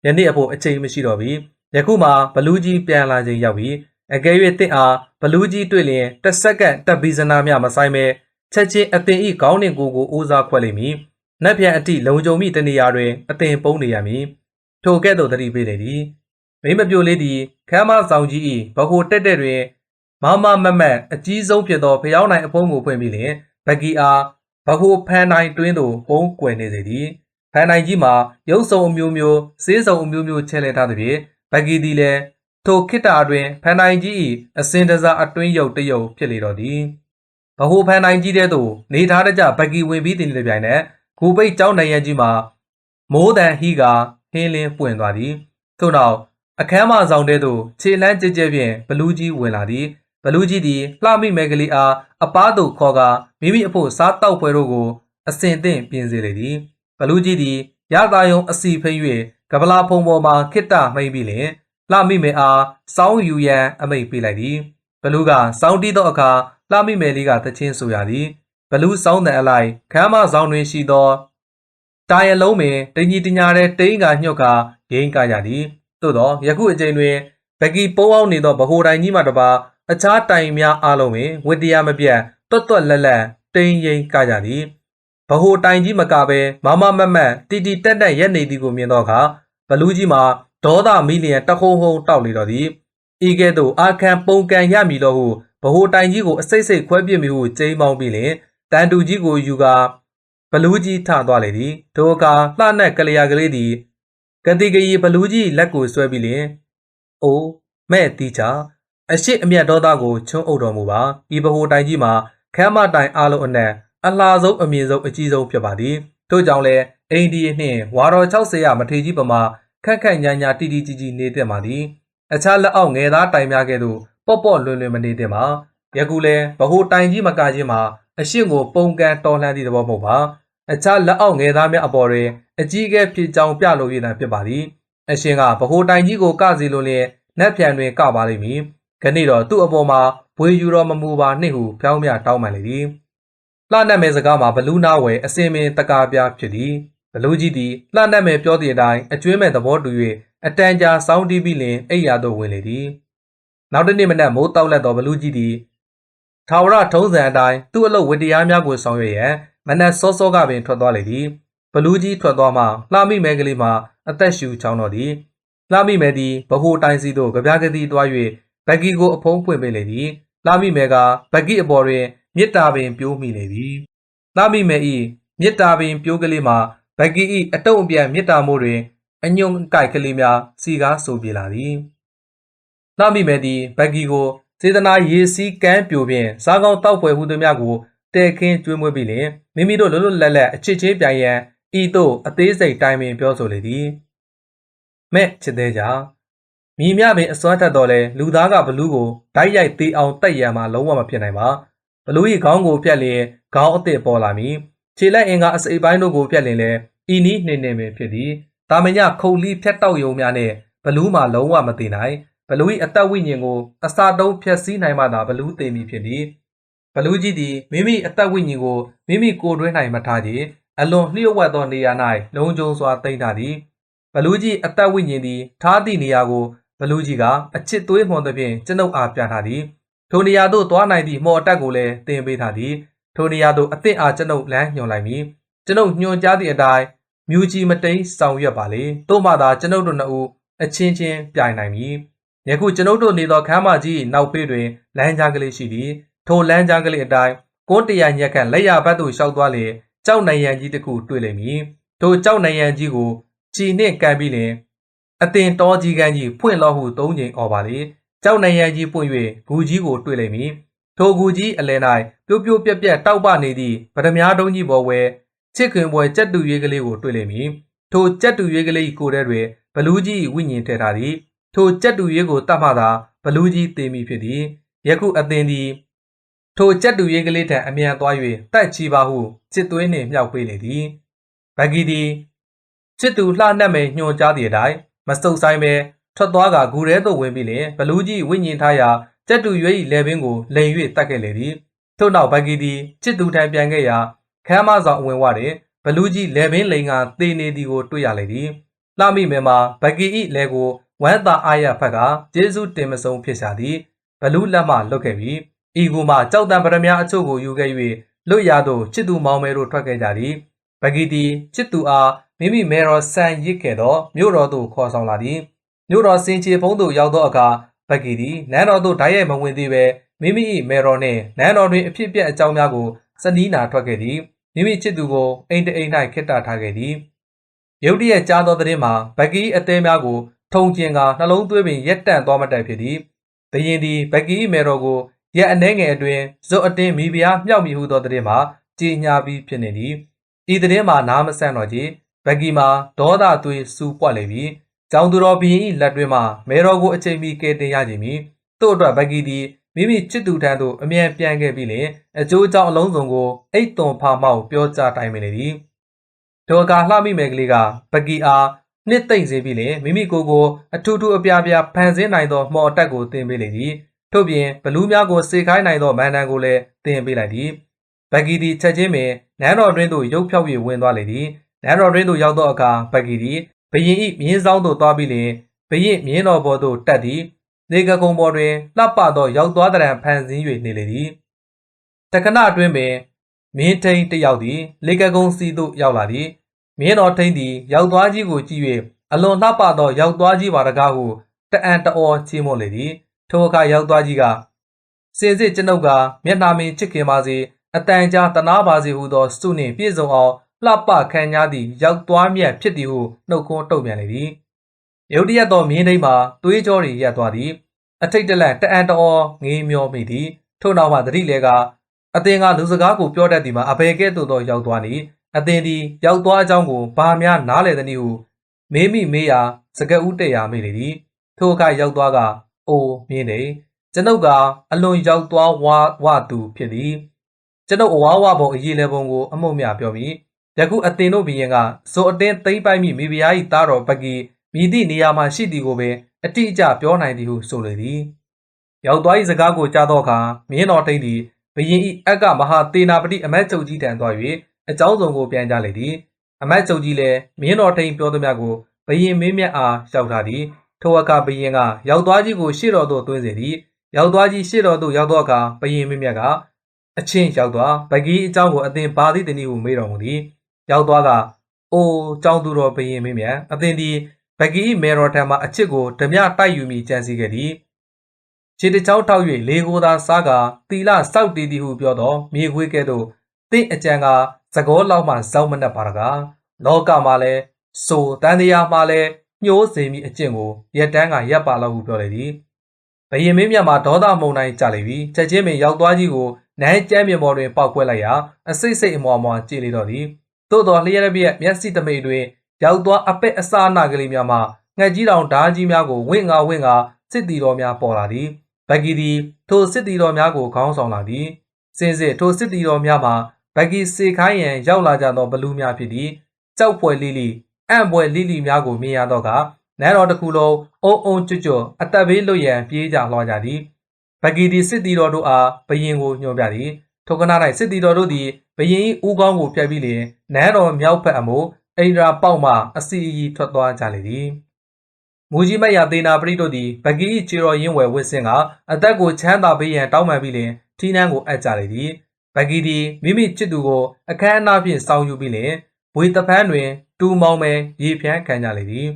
ယနေ့အဖို့အချိန်မရှိတော့ပြီယခုမှဘလူးကြီးပြန်လာချိန်ရောက်ပြီ အကယ်၍တင့်အားဘလူးကြီးတွေ့လျင်တစ်စက္ကန့်တပ်ဗီဇနာမျှမဆိုင်ပဲချက်ချင်းအတင်ဤခေါင်းနှင့်ကိုယ်ကိုဦးစားခွက်လိမ့်မည်နတ်ဖြန်အတိလုံခြုံမိတနေရာတွင်အတင်ပုံးနေရမည်ထိုကဲ့သို့သတိပေးလေသည်မိမပြိုလေးသည်ခမ်းမဆောင်ကြီး၏ဘကိုတက်တဲ့တွင်မမမမတ်အကြီးဆုံးဖြစ်သောဖျောင်းနိုင်အဖုံးကိုဖွင့်ပြီးလျှင်ဘက်ကီအားဘဟုဖန်နိုင်တွင်းသို့ပုံးကွယ်နေစေသည်ဖန်နိုင်ကြီးမှာရုပ်စုံအမျိုးမျိုးစေးစုံအမျိုးမျိုးချဲ့လဲထားသဖြင့်ဘက်ကီသည်လည်း ထိုခိတ္တအတွင်ဖန်နိုင်ကြီး၏အစင်တစားအတွင်းရုပ်တရုပ်ဖြစ်လေတော့သည်ဘဟုဖန်နိုင်ကြီးတဲ့သို့နေထားတဲ့ကြဘက်ကီဝင်ပြီးတင်တဲ့ပြိုင်နက်ဂူပိတ်ကျောင်းနိုင်ရန်ကြီးမှာမိုးတန်ဟီကဟင်းလင်းပွင့်သွားသည်ထို့နောက်အခမ်းမဆောင်တဲ့သို့ခြေလန်းကြဲကြဲဖြင့်ဘလူးကြီးဝင်လာသည်ဘလူးကြီးသည်လှမိမဲကလေးအားအပားသို့ခေါ်ကာမိမိအဖို့စားတောက်ပွဲတို့ကိုအစင်သင့်ပြင်စေလေသည်ဘလူးကြီးသည်ရသာယုံအစီဖိမ့်၍ကပလာဖုံပေါ်မှခိတ္တမှိမ့်ပြီးလျှင် လှမိမဲအားစောင်းယူရန်အမိတ်ပေးလိုက်သည်ဘလူးကစောင်းတီးသောအခါလှမိမဲလေးကသချင်းဆိုရသည်ဘလူးစောင်းတဲ့အလိုက်ခမ်းမဆောင်တွင်ရှိသောတာရလုံးပင်တညီတညာတဲ့တိန်းကညှော့ကာရင်းကကြသည်သို့သောယခုအချိန်တွင်ဘက်ကီပုံအောင်နေသောဗဟိုတိုင်ကြီးမှတပါအခြားတိုင်များအားလုံးပင်ဝတ္တရားမပြတ်တွတ်တွတ်လက်လက်တိန်ရင်ကကြသည်ဗဟိုတိုင်ကြီးမကပဲမမမမတ်တီတီတက်တက်ရက်နေသည်ကိုမြင်သောအခါဘလူးကြီးမှာဒေါသမီလျံတခုံဟုံတောက်လေတော်သည်ဤကဲ့သို့အာခံပုံကန်ရမည်လို့ဟုဗဟိုတိုင်ကြီးကိုအစိတ်စိတ်ခွဲပြစ်မိဟုကျိမ်းပေါင်းပြီးလျှင်တန်တူကြီးကိုယူကာဘလူးကြီးထသွားလေသည်ထိုအခါလှနက်ကလေးရကလေးသည်ကတိကကြီးဘလူးကြီးလက်ကိုဆွဲပြီးလျှင်အိုးမဲ့တီချာအရှိအမျက်ဒေါသကိုချွန်းအုပ်တော်မူပါဤဘဟိုတိုင်ကြီးမှာခမ်းမတိုင်အားလုံးအနက်အလှဆုံးအမြင့်ဆုံးအကြီးဆုံးဖြစ်ပါသည်ထို့ကြောင့်လည်းအိန္ဒိယနှင့်ဝါတော်60ရမထေကြီးပမာ ခက်ခက်ညာညာတီတီကြီးကြီးနေတဲ့မှာသည်အခြားလက်အောက်ငယ်သားတိုင်များကဲ့သို့ပေါ့ပေါ့လွင်လွင်မနေတဲ့မှာယခုလဲဘဟိုတိုင်ကြီးမကခြင်းမှာအရှင်းကိုပုံကန်တော်လှန်သည့်သဘောမဟုတ်ပါအခြားလက်အောက်ငယ်သားများအပေါ်တွင်အကြီးအကဲဖြစ်ကြောင်ပြလိုရည်တံဖြစ်ပါသည်အရှင်ကဗဟိုတိုင်ကြီးကိုကစီလိုလျင်နက်ပြန်တွင်ကပါလိမ့်မည်ခဏိတော့သူ့အပေါ်မှာဘွေယူတော်မမူပါနှင့်ဟုဖြောင်းမြတောင်းပန်လေသည်လှနတ်မဲစကားမှာဘလူးနာဝယ်အစင်မင်တကားပြဖြစ်သည် ဘလူးကြီးသည်လှနတ်မဲပြောသည့်အတိုင်းအကျွေးမဲ့သဘောတူ၍အတန်ကြာစောင်းတီးပြီးလင်အိယာသို့ဝင်လေသည်နောက်တစ်နေ့မနက်မိုးတောက်လက်သောဘလူးကြီးသည်ထာဝရထုံးစံအတိုင်းသူ့အလုပ်ဝတ္တရားများကိုဆောင်ရွက်ရန်မနက်စောစောကပင်ထွက်သွားလေသည်ဘလူးကြီးထွက်သွားမှလှမိမဲကလေးမှာအသက်ရှူချောင်းတော်သည်လှမိမဲသည်ဗဟိုတိုင်းစီသို့ကြပြားကတိတွား၍ဘက်ကီကိုအဖုံးဖွင့်ပေးလေသည်လှမိမဲကဘက်ကီအပေါ်တွင်မြစ်တာပင်ပြိုးမိလေသည်လှမိမဲ၏မြစ်တာပင်ပြိုးကလေးမှာ ဘက်ကီ၏အတုံးအပြန်မြစ်တာမိုးတွင်အညွန့်ကြိုက်ကလေးများစီကားဆိုပြေလာသည်လှမိမဲသည်ဘက်ကီကိုစေတနာရေစီးကမ်းပြိုဖြင့်စားကောင်းတောက်ပွဲဟုသည်များကိုတဲခင်းကျွေးမွေးပြီးလင်မိမိတို့လွတ်လွတ်လပ်လပ်အချစ်ချင်းပြိုင်ရန်ဤသို့အသေးစိတ်တိုင်းပင်ပြောဆိုလေသည်မဲ့ချစ်သေးကြမိမြပင်အစွမ်းထက်တော့လဲလူသားကဘလူးကိုဓာတ်ရိုက်သေးအောင်တက်ရံမှာလုံးဝမဖြစ်နိုင်ပါဘလူး၏ခေါင်းကိုဖြတ်လျင်ခေါင်းအသစ်ပေါ်လာမည် ခြေလက်အင်ကအစိပ်ပိုင်းတို့ကိုဖြတ်လျင်လဲဤနည်းနှင်းနှင်းပင်ဖြစ်သည်တာမညခုံလီဖြတ်တောက်ယုံများနဲ့ဘလူးမှာလုံးဝမသိနိုင်ဘလူး၏အသက်ဝိညာဉ်ကိုအစာတုံးဖြတ်စည်းနိုင်မှသာဘလူးသိမည်ဖြစ်သည်ဘလူးကြီးသည်မိမိအသက်ဝိညာဉ်ကိုမိမိကိုယ်တွင်း၌မထားကြအလွန်လျှို့ဝှက်သောနေရာ၌လုံခြုံစွာတိမ့်ထားသည်ဘလူးကြီးအသက်ဝိညာဉ်သည်ထားသည့်နေရာကိုဘလူးကြီးကအချစ်သွေးမှွန်သဖြင့်ကျွန်ုပ်အားပြထားသည်ထိုနေရာသို့သွားနိုင်သည့်မော်တက်ကိုလည်းတင်ပေးထားသည် ထိုနေရာသို့အသင့်အားကျွန်ုပ်လမ်းညွှန်လိုက်မည်ကျွန်ုပ်ညွှန်ကြားသည့်အတိုင်းမြူကြီးမတိန်ဆောင်ရွက်ပါလေတို့မှသာကျွန်ုပ်တို့နှစ်ဦးအချင်းချင်းပြိုင်နိုင်မည်ယခုကျွန်ုပ်တို့နေသောခမ်းမကြီးနောက်ဖေးတွင်လမ်းကြားကလေးရှိသည်ထိုလမ်းကြားကလေးအတိုင်းကုန်းတရာညက်ခန့်လက်ရဘတ်သို့ရှောက်သွားလေကြောက်နိုင်ရန်ကြီးတစ်ခုတွေ့လိမ့်မည်ထိုကြောက်နိုင်ရန်ကြီးကိုကြည်နှင့်ကန်ပြီးလင်အတင်တော်ကြီးကန်းကြီးဖွင့်လို့ဟုသုံးချိန်អော်ပါလေကြောက်နိုင်ရန်ကြီးပွင့်၍ဂူကြီးကိုတွေ့လိမ့်မည် ထိုဂူကြီးအလယ်၌ပြိုးပြိုးပြက်ပြက်တောက်ပနေသည့်ဗဒမားတုံးကြီးပေါ်ဝဲချစ်ခင်ပွဲကြက်တူရွေးကလေးကိုတွေ့လိမ့်မည်ထိုကြက်တူရွေးကလေးကိုယ်ထဲတွင်ဘလူးကြီးဝိညာဉ်ထည့်ထားသည်ထိုကြက်တူရွေးကိုတတ်မှသာဘလူးကြီးသိမိဖြစ်သည်ယခုအသင်သည်ထိုကြက်တူရွေးကလေးထံအမြန်သွား၍တိုက်ချီပါဟုစစ်သွေးနှင့်မြောက်ပေးလေသည်ဘဂီသည်စစ်သူလှနှက်မယ်ညွှန်ကြားသည့်အတိုင်းမစုံဆိုင်ပဲထွက်သွားကဂူထဲသို့ဝင်ပြီးလင်ဘလူးကြီးဝိညာဉ်ထားရာ ကျက်တူရွေး၏လေပင်ကိုလိန်၍တတ်ခဲ့လေသည်ထို့နောက်ဘဂီသည်ချစ်သူထံပြန်ခဲ့ရာခမ်းမဆောင်အဝင်ဝတွင်ဘလူးကြီးလေပင်လိန်ကသေနေသည်ကိုတွေ့ရလေသည်လှမိမယ်မှာဘဂီ၏လေကိုဝမ်းသာအားရဖက်ကကျေးဇူးတင်မဆုံးဖြစ်ရှာသည်ဘလူးလက်မှလွတ်ခဲ့ပြီးဤကူမှကြောက်တံပရမအချို့ကိုယူခဲ့၍လွတ်ရသောချစ်သူမောင်မယ်တို့ထွက်ခဲ့ကြသည်ဘဂီသည်ချစ်သူအားမိမိမေတော်ဆန်ရစ်ခဲ့သောမြို့တော်သို့ခေါ်ဆောင်လာသည်မြို့တော်စင်ချေဖုံးသို့ရောက်သောအခါ ဘဂီသည်နန်းတော်သို့ဓာတ်ရိုက်မဝင်သေးပဲမိမိ၏မေတော်နှင့်နန်းတော်တွင်အဖြစ်ပြက်အကြောင်းများကိုစနီးနာထွက်ခဲ့သည်မိမိချစ်သူကိုအိမ်တအိမ်၌ခိတ္တထားခဲ့သည်ရုတ်တရက်ကြားသောသတင်းမှာဘဂီအသေးများကိုထုံကျင်ကနှလုံးသွေးပင်ရက်တန့်သွားမတက်ဖြစ်သည်ဘရင်သည်ဘဂီမေတော်ကိုရက်အနှဲငယ်အတွင်းဇွတ်အတင်းမိဖုရားမြောက်မိဟုသောသတင်းမှာကြေညာပြီးဖြစ်နေသည်ဤသတင်းမှာနားမဆန့်တော့ကြဘဂီမှာဒေါသသွေးစူပွက်လေပြီ ကျောင်းသူတော်ဘရင်၏လက်တွင်မှမေတော်ကိုအချိန်မီကယ်တင်ရခြင်းမီသို့အတွက်ဘဂီသည်မိမိချစ်သူထံသို့အမြန်ပြန်ခဲ့ပြီးလင်အကျိုးအကြောင်းအလုံးစုံကိုအိတ်သွန်ဖာမောက်ပြောကြားတိုင်ပင်လေသည်ဒေါ်ကာလှမိမယ်ကလေးကဘဂီအားနှစ်သိမ့်စေပြီးလင်မိမိကိုယ်ကိုအထူးထူးအပြားပြားဖန်ဆင်းနိုင်သောမော်တက်ကိုတင်ပေးလေသည်ထို့ပြင်ဘလူးများကိုစေခိုင်းနိုင်သောမန်တန်ကိုလည်းတင်ပေးလိုက်သည်ဘဂီသည်ချက်ချင်းပင်နန်းတော်တွင်သို့ရုပ်ဖြောက်၍ဝင်သွားလေသည်နန်းတော်တွင်သို့ရောက်သောအခါဘဂီသည် ဘရင်၏မြင်းဆောင်သို့သွားပြီးလင်ဘရင်မြင်းတော်ဘော်သို့တက်သည်နေကကုံပေါ်တွင်လှပသောရောက်သွားတရံဖန်ဆင်း၍နေလေသည်တခဏအတွင်းပင်မင်းထိန်တယောက်သည်လေကကုံစီသို့ရောက်လာသည်မြင်းတော်ထိန်သည်ရောက်သွားကြီးကိုကြည့်၍အလွန်လှပသောရောက်သွားကြီးပါတကားဟုတအံ့တအောချီးမွမ်းလေသည်ထိုအခါရောက်သွားကြီးကစင်စစ်ကျွန်ုပ်ကမျက်နှာမင်းချစ်ခင်ပါစေအတန်ကြားတနာပါစေဟုသောစုနှင့်ပြည့်စုံအောင် လှပခံညားသည့်ရောက်သွားမြတ်ဖြစ်သည်ဟုနှုတ်ခွန်းတုံ့ပြန်လေသည်ရုတ်တရက်သောမြင်းထိန်မှာသွေးကြောတွေရပ်သွားသည်အထိတ်တလန့်တအံ့တော်ငေးမျောမိသည်ထို့နောက်မှသတိလဲကအသင်ကလူစကားကိုပြောတတ်သည်မှာအဘယ်ကဲ့သို့သောရောက်သွားသည်အသင်သည်ရောက်သွားအကြောင်းကိုဘာများနားလေသည်နည်းဟုမေးမိမေးရာစကဦးတက်ရာမိလေသည်ထိုအခါရောက်သွားကအိုမြင်းနေကျွန်ုပ်ကအလွန်ရောက်သွားဝါဝသူဖြစ်သည်ကျွန်ုပ်အဝါဝပုံအရေးလဲပုံကိုအမှုန့်မြပြောမိ ယခုအသင်တို့ဘီရင်ကဇိုအတင်းသိမ့်ပိုက်မိမိဖုရား၏သားတော်ပကီမိသည့်နေရာမှာရှိသည်ကိုပင်အတိအကျပြောနိုင်သည်ဟုဆိုလေသည်ရောက်သွား၏စကားကိုကြားသောအခါမြင်းတော်ထိန်သည်ဘရင်၏အက်ကမဟာသေနာပတိအမတ်ချုပ်ကြီးထံသွား၍အကြောင်းစုံကိုပြန်ကြားလေသည်အမတ်ချုပ်ကြီးလည်းမြင်းတော်ထိန်ပြောသည်များကိုဘရင်မင်းမြတ်အားလျှောက်ထားသည်ထိုအခါဘရင်ကရောက်သွားကြီးကိုရှေ့တော်သို့သွင်းစေသည်ရောက်သွားကြီးရှေ့တော်သို့ရောက်သောအခါဘရင်မင်းမြတ်ကအချင်းရောက်သွားဗကီးအကြောင်းကိုအသင်ပါသည့်တနည်းဟုမေးတော်မူသည် ရောက်သွားကအိုးကြောင်းသူတော်ဘရင်မင်းမြတ်အသင်သည်ဗကီးမေတော်ထံမှအချစ်ကိုဓမြတိုက်ယူမိကြံစည်ခဲ့သည်ခြေတချောင်းထောက်၍လေကိုသာစားကတီလာစောက်တည်သည်ဟုပြောသောမြေခွေးကဲ့သို့တင့်အကြံကသကောလောက်မှဇောက်မနှက်ပါတကားလောကမှာလည်းဆိုတန်တရားမှာလည်းညှိုးစေမိအကျင့်ကိုရက်တန်းကရပ်ပါလောက်ဟုပြောလေသည်ဘယင်မင်းမြတ်မှာဒေါသမုန်တိုင်းကြလေပြီချက်ချင်းပင်ရောက်သွားကြီးကိုနန်းကျမ်းမြေပေါ်တွင်ပေါက်ကွဲလိုက်ရာအစိတ်စိတ်အမော်အမော်ကြည်လေတော့သည် သို့တော်လျှက်ရပြည့်မျက်စိတမိတ်တွင်ရောက်သွားအပက်အစာနာကလေးများမှငှက်ကြီးတောင်ဓာကြီးများကိုဝင့်ငါဝင့်ငါစစ်တီတော်များပေါ်လာသည်ဘဂီသည်ထိုစစ်တီတော်များကိုခေါင်းဆောင်လာသည်စင်စစ်ထိုစစ်တီတော်များမှာဘဂီစေခိုင်းရန်ရောက်လာကြသောဘလူးများဖြစ်သည်ကြောက်ပွဲလိလိအံ့ပွဲလိလိများကိုမြင်ရသောကနန်းတော်တစ်ခုလုံးအုံအုံကျွတ်ကျွတ်အသက်ဘေးလွတ်ရန်ပြေးကြလွှားကြသည်ဗကီဒီစစ်တီတော်တို့အားဘရင်ကိုညွှန်ပြသည်ထိုကနာ၌စစ်တီတော်တို့သည် ဘရင်၏ဦးကောင်းကိုဖျက်ပြီးလျှင်နန်းတော်မြောက်ဘက်အမို့အိန္ဒြာပေါက်မှအစီအီထွက်သွားကြလေသည်မူကြီးမရသေနာပရိတို့သည်ဗကီ၏ခြေတော်ရင်းဝယ်ဝစ်စင်ကအသက်ကိုချမ်းသာပေးရန်တောင်းပန်ပြီးလျှင်ထီးနှန်းကိုအပ်ကြလေသည်ဗကီသည်မိမိချစ်သူကိုအခမ်းအနားဖြင့်စောင်းယူပြီးလျှင်ဘွေတပန်းတွင် တူမောင်မယ်ရေဖြန်းခံကြလေသည်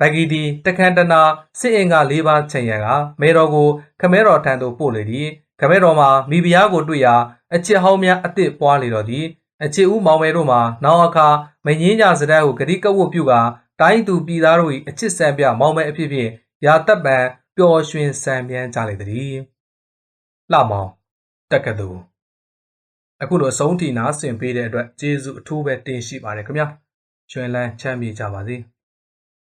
ဘဂီသည်တခန်တနာစစ်အင်္ဂါ၄ပါးချိန်ရန်ကမေတော်ကိုခမဲတော်ထံသို့ပို့လေသည်ခမဲတော်မှာမိဖုရားကိုတွေ့ရာ အချစ်ဟောင်းများအသစ်ပွားလေတော်သည်အချစ်ဦးမောင်မယ်တို့မှာနောက်အခါမငင်းကြစတဲ့ကိုဂတိကဝတ်ပြုကာတိုင်းသူပြည်သားတို့၏အချစ်ဆံပြမောင်မယ်အဖြစ်ဖြင့်ရာတပ်ပံပျော်ရွှင်ဆံမြန်းကြလေသည်လှမောင်တက်ကတူအခုလိုအဆုံးထိနာဆင်ပေးတဲ့အတွက်ကျေးဇူးအထူးပဲတင်ရှိပါတယ်ခင်ဗျာကျွမ်းလန်းချမ်းမြေကြပါစေ။